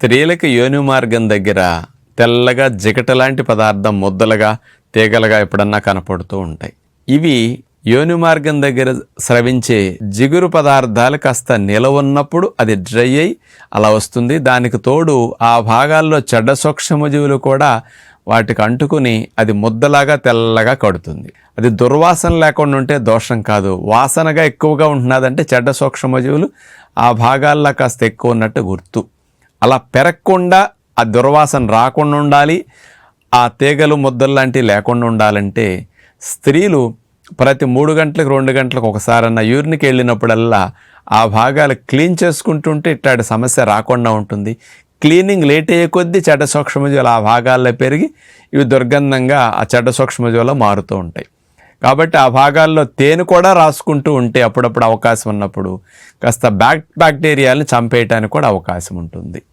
స్త్రీలకు యోని మార్గం దగ్గర తెల్లగా జిగట లాంటి పదార్థం ముద్దలుగా తీగలుగా ఎప్పుడన్నా కనపడుతూ ఉంటాయి. ఇవి యోని మార్గం దగ్గర స్రవించే జిగురు పదార్థాలు కాస్త నిలవ ఉన్నప్పుడు అది డ్రై అయి అలా వస్తుంది. దానికి తోడు ఆ భాగాల్లో చెడ్డ సూక్ష్మజీవులు కూడా వాటికి అంటుకుని అది ముద్దలాగా తెల్లగా కడుతుంది. అది దుర్వాసన లేకుండా ఉంటే దోషం కాదు. వాసనగా ఎక్కువగా ఉంటున్నదంటే చెడ్డ సూక్ష్మజీవులు ఆ భాగాల్లో కాస్త ఎక్కువ ఉన్నట్టు గుర్తు. అలా పెరగకుండా ఆ దుర్వాసన రాకుండా ఉండాలి ఆ తీగలు ముద్దలు లాంటివి లేకుండా ఉండాలంటే స్త్రీలు ప్రతి మూడు గంటలకు రెండు గంటలకు ఒకసారన్న యూరిన్కి వెళ్ళినప్పుడల్లా ఆ భాగాలు క్లీన్ చేసుకుంటుంటే ఇట్లాంటి సమస్య రాకుండా ఉంటుంది. క్లీనింగ్ లేట్ అయ్యే కొద్దీ చెడ్డ సూక్ష్మజీవులు ఆ భాగాల్లో పెరిగి ఇవి దుర్గంధంగా ఆ చెడ్డ సూక్ష్మజీవులు మారుతూ ఉంటాయి. కాబట్టి ఆ భాగాల్లో తేనె కూడా రాసుకుంటూ ఉంటే అప్పుడప్పుడు అవకాశం ఉన్నప్పుడు కాస్త బ్యాక్ బ్యాక్టీరియాలను చంపేయటానికి కూడా అవకాశం ఉంటుంది.